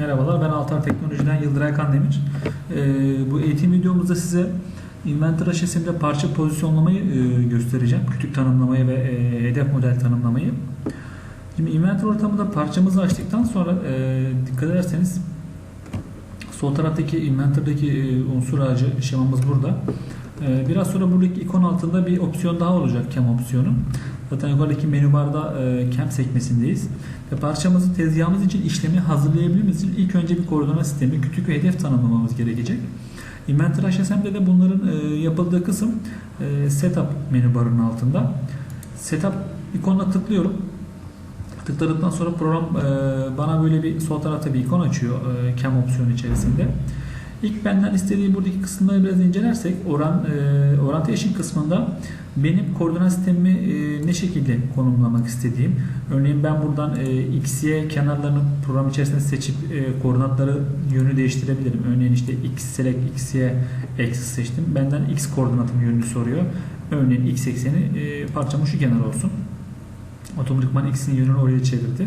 Merhabalar, ben Altar Teknoloji'den Yıldıray Kandemir. Ee, bu eğitim videomuzda size Inventor aşesinde parça pozisyonlamayı e, göstereceğim. Kütük tanımlamayı ve e, hedef model tanımlamayı. Şimdi Inventor ortamında parçamızı açtıktan sonra e, dikkat ederseniz sol taraftaki Inventor'daki e, unsur ağacı şemamız burada. E, biraz sonra buradaki ikon altında bir opsiyon daha olacak CAM opsiyonu. Zaten yukarıdaki menü barda e, CAM sekmesindeyiz. Ve parçamızı tezgahımız için işlemi hazırlayabilmemiz için ilk önce bir koordinat sistemi, kütük ve hedef tanımlamamız gerekecek. Inventor HSM'de de bunların e, yapıldığı kısım e, Setup menü barının altında. Setup ikonuna tıklıyorum. Tıkladıktan sonra program e, bana böyle bir sol tarafta bir ikon açıyor e, CAM opsiyonu içerisinde. İlk benden istediği buradaki kısımları biraz incelersek oran e, orientation kısmında benim koordinat sistemimi e, ne şekilde konumlamak istediğim. Örneğin ben buradan e, x, y kenarlarını program içerisinde seçip e, koordinatları yönü değiştirebilirim. Örneğin işte x select x, y axis seçtim. Benden x koordinatım yönünü soruyor. Örneğin x ekseni e, parçamın şu kenar olsun. Otomatikman x'in yönünü oraya çevirdi.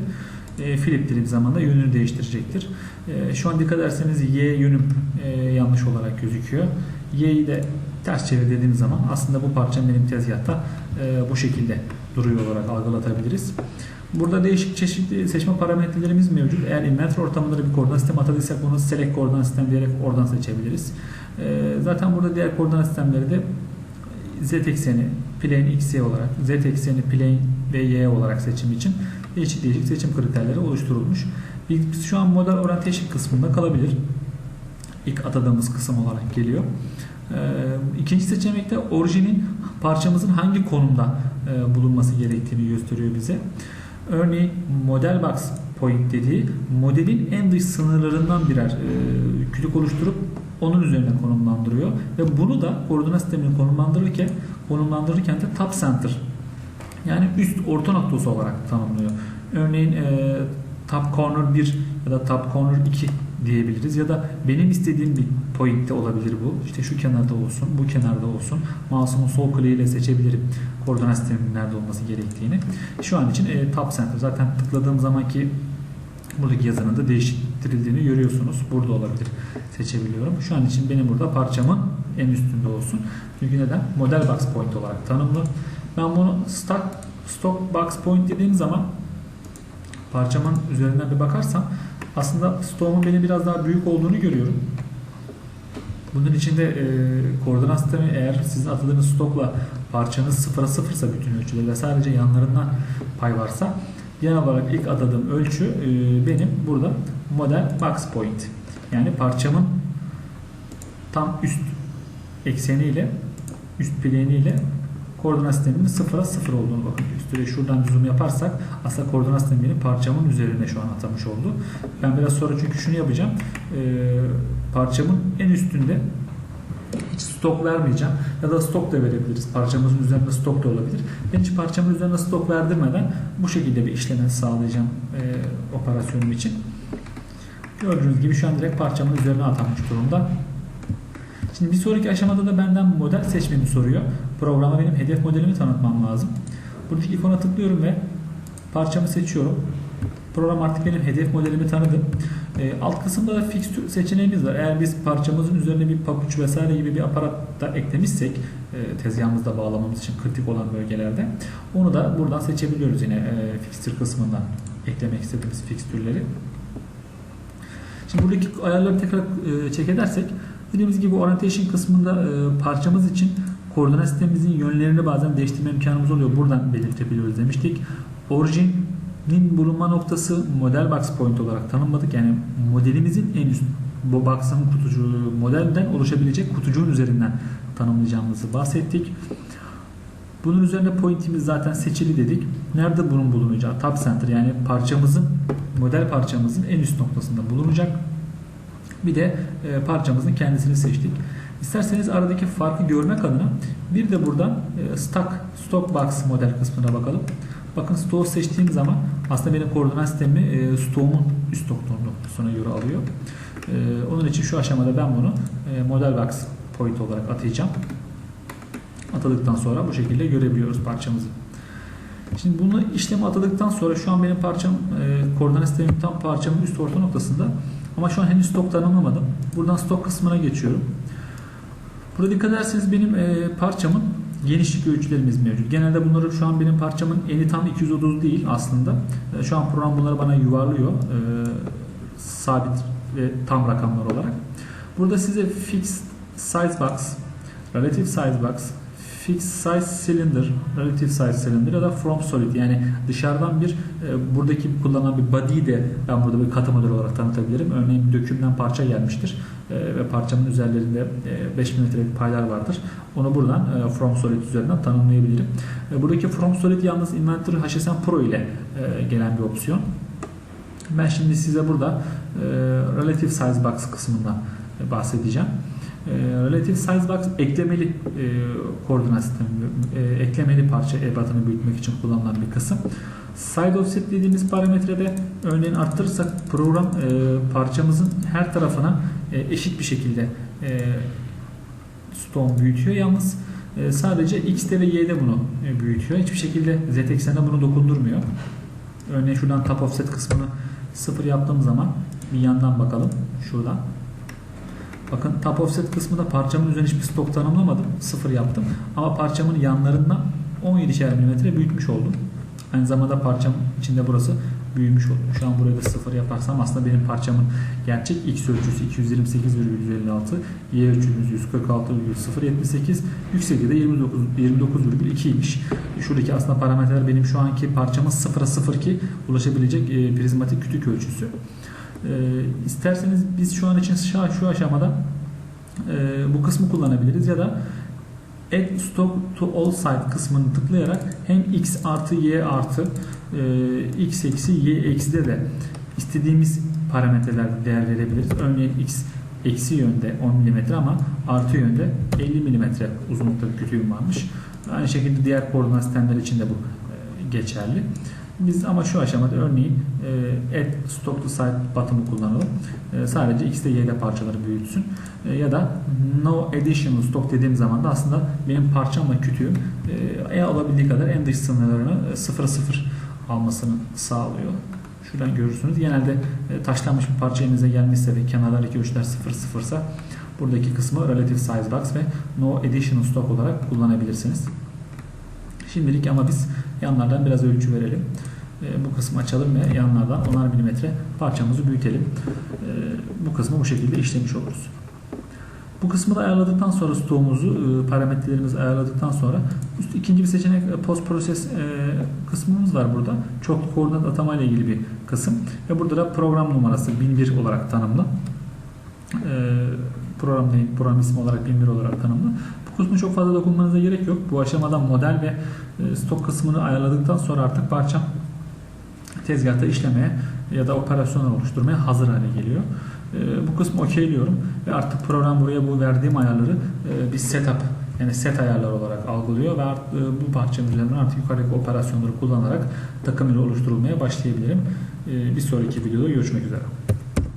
E, flip dediğim zaman da yönünü değiştirecektir. E, şu an dikkat ederseniz y yönüm e, yanlış olarak gözüküyor. Y'yi de ters çevir dediğim zaman aslında bu parçam benim tezgahta e, bu şekilde duruyor olarak algılatabiliriz. Burada değişik çeşitli seçme parametrelerimiz mevcut. Eğer inventor ortamında bir koordinat sistemi atadıysak bunu select koordinat sistem diyerek oradan seçebiliriz. Zaten burada diğer koordinat sistemleri de z ekseni plane x, y olarak, z ekseni plane ve y olarak seçim için değişik seçim kriterleri oluşturulmuş. Biz şu an model orientation kısmında kalabilir. İlk atadığımız kısım olarak geliyor. Ee, ikinci seçenekte orijinin parçamızın hangi konumda e, bulunması gerektiğini gösteriyor bize. Örneğin model box point dediği modelin en dış sınırlarından birer e, kütük oluşturup onun üzerine konumlandırıyor ve bunu da koordinat sistemini konumlandırırken konumlandırırken de top center yani üst orta noktası olarak tanımlıyor. Örneğin e, top corner 1 ya da top corner 2 diyebiliriz ya da benim istediğim bir pointte olabilir bu. İşte şu kenarda olsun, bu kenarda olsun. Mouse'umun sol kliğiyle seçebilirim koordinat sisteminin nerede olması gerektiğini. Şu an için e, top center. Zaten tıkladığım zamanki buradaki yazının da değiştirildiğini görüyorsunuz. Burada olabilir. Seçebiliyorum. Şu an için benim burada parçamın en üstünde olsun. Çünkü neden? Model box point olarak tanımlı. Ben bunu stock, stock box point dediğim zaman parçamın üzerinden bir bakarsam aslında stoğumun benim biraz daha büyük olduğunu görüyorum. Bunun içinde e, koordinat sistemi eğer sizin atadığınız stokla parçanız sıfıra sıfırsa bütün ölçüleri ve sadece yanlarından pay varsa genel olarak ilk adadığım ölçü e, benim burada model box point. Yani parçamın tam üst ekseniyle üst planiyle koordinat sisteminin sıfıra sıfır olduğunu bakın gösteriyor. Şuradan zoom yaparsak aslında koordinat sistemini parçamın üzerine şu an atamış oldu. Ben biraz sonra çünkü şunu yapacağım. Ee, parçamın en üstünde hiç stok vermeyeceğim. Ya da stok da verebiliriz. Parçamızın üzerinde stok da olabilir. Ben hiç parçamın üzerine stok verdirmeden bu şekilde bir işleme sağlayacağım e, operasyonum için. Gördüğünüz gibi şu an direkt parçamın üzerine atanmış durumda. Şimdi bir sonraki aşamada da benden model seçmemi soruyor. Programa benim hedef modelimi tanıtmam lazım. Buradaki ikona tıklıyorum ve parçamı seçiyorum. Program artık benim hedef modelimi tanıdı. E, alt kısımda da fixture seçeneğimiz var. Eğer biz parçamızın üzerine bir papuç vesaire gibi bir aparat da eklemişsek e, tezgahımızda bağlamamız için kritik olan bölgelerde onu da buradan seçebiliyoruz yine e, fixture kısmından eklemek istediğimiz fixtürleri. Şimdi buradaki ayarları tekrar e, check edersek dediğimiz gibi orientation kısmında e, parçamız için koordinat sistemimizin yönlerini bazen değiştirme imkanımız oluyor. Buradan belirtebiliyoruz demiştik. Orijinin bulunma noktası model box point olarak tanımladık. Yani modelimizin en üst bu box'ın kutucuğu modelden oluşabilecek kutucuğun üzerinden tanımlayacağımızı bahsettik. Bunun üzerine pointimiz zaten seçili dedik. Nerede bunun bulunacağı? Top center yani parçamızın model parçamızın en üst noktasında bulunacak. Bir de e, parçamızın kendisini seçtik. İsterseniz aradaki farkı görmek adına bir de buradan e, stock, stock box model kısmına bakalım. Bakın stoğu seçtiğim zaman aslında benim koordinat sistemi e, stoğumun üst noktasına göre alıyor. E, onun için şu aşamada ben bunu model box point olarak atayacağım. Atadıktan sonra bu şekilde görebiliyoruz parçamızı. Şimdi bunu işleme atadıktan sonra şu an benim parçam koordinat sistemim tam parçamın üst orta noktasında. Ama şu an henüz stok tanımlamadım. Buradan stok kısmına geçiyorum. Burada dikkat ederseniz benim e, parçamın genişlik ölçülerimiz mevcut. Genelde bunları şu an benim parçamın eni tam 230 değil aslında. E, şu an program bunları bana yuvarlıyor. E, sabit ve tam rakamlar olarak. Burada size fixed size box, relative size box, fixed size cylinder, relative size cylinder ya da from solid yani dışarıdan bir e, buradaki kullanılan bir body'yi de ben burada bir katı model olarak tanıtabilirim. Örneğin bir dökümden parça gelmiştir e, ve parçamın üzerlerinde e, 5 mm'lik paylar vardır. Onu buradan e, from solid üzerinden tanımlayabilirim. E, buradaki from solid yalnız Inventor HSM Pro ile e, gelen bir opsiyon. Ben şimdi size burada e, relative size box kısmından e, bahsedeceğim. E, relative size box eklemeli e, koordinat sistemi, e, eklemeli parça ebatını büyütmek için kullanılan bir kısım. Side offset dediğimiz parametrede örneğin arttırırsak program e, parçamızın her tarafına e, eşit bir şekilde e, stone büyütüyor. Yalnız e, sadece X'te ve Y'de bunu e, büyütüyor. Hiçbir şekilde Z eksenine bunu dokundurmuyor. Örneğin şuradan top offset kısmını sıfır yaptığım zaman bir yandan bakalım. Şuradan. Bakın top offset kısmında parçamın üzerine hiçbir stok tanımlamadım. Sıfır yaptım. Ama parçamın yanlarından 17'şer mm büyütmüş oldum. Aynı zamanda parçam içinde burası büyümüş oldu. Şu an buraya da sıfır yaparsam aslında benim parçamın gerçek X ölçüsü 228,156, Y ölçümüz 146,078, yüksekliği de 29 29,2'ymiş. Şuradaki aslında parametreler benim şu anki parçamın 0'a 0 ki ulaşabilecek e, prizmatik kütük ölçüsü. E, isterseniz biz şu an için şu, aşamada e, bu kısmı kullanabiliriz ya da Add Stock to All Side kısmını tıklayarak hem X artı Y artı e, X eksi Y ekside de istediğimiz parametreler değer verebiliriz. Örneğin X eksi yönde 10 mm ama artı yönde 50 mm uzunlukta bir kütüğüm varmış. Aynı şekilde diğer koordinat sistemleri için de bu e, geçerli. Biz ama şu aşamada örneğin e, stock to site button'ı kullanalım. E, sadece X'de Y'de parçaları büyütsün. E, ya da no additional stock dediğim zaman da aslında benim parçamla kütüğüm e, alabildiği kadar en dış sınırlarını sıfıra sıfır almasını sağlıyor. Şuradan görürsünüz. Genelde taşlanmış bir parça elinize gelmişse ve kenarlardaki ölçüler sıfır sıfırsa buradaki kısmı relative size box ve no additional stock olarak kullanabilirsiniz. Şimdilik ama biz yanlardan biraz ölçü verelim. E, bu kısmı açalım ve yanlardan 10'ar milimetre parçamızı büyütelim. E, bu kısmı bu şekilde işlemiş oluruz. Bu kısmı da ayarladıktan sonra stoğumuzu, e, parametrelerimizi ayarladıktan sonra üst ikinci bir seçenek e, post proses e, kısmımız var burada. Çok koordinat atama ile ilgili bir kısım. Ve burada da program numarası 1001 olarak tanımlı. Program, program ismi olarak 1001 olarak tanımlı. Kısmı çok fazla dokunmanıza gerek yok. Bu aşamada model ve stok kısmını ayarladıktan sonra artık parçam tezgahta işlemeye ya da operasyonel oluşturmaya hazır hale geliyor. Bu kısmı okeyliyorum ve artık program buraya bu verdiğim ayarları bir setup yani set ayarlar olarak algılıyor ve bu parçanın üzerinden artık yukarıdaki operasyonları kullanarak takım ile oluşturulmaya başlayabilirim. Bir sonraki videoda görüşmek üzere.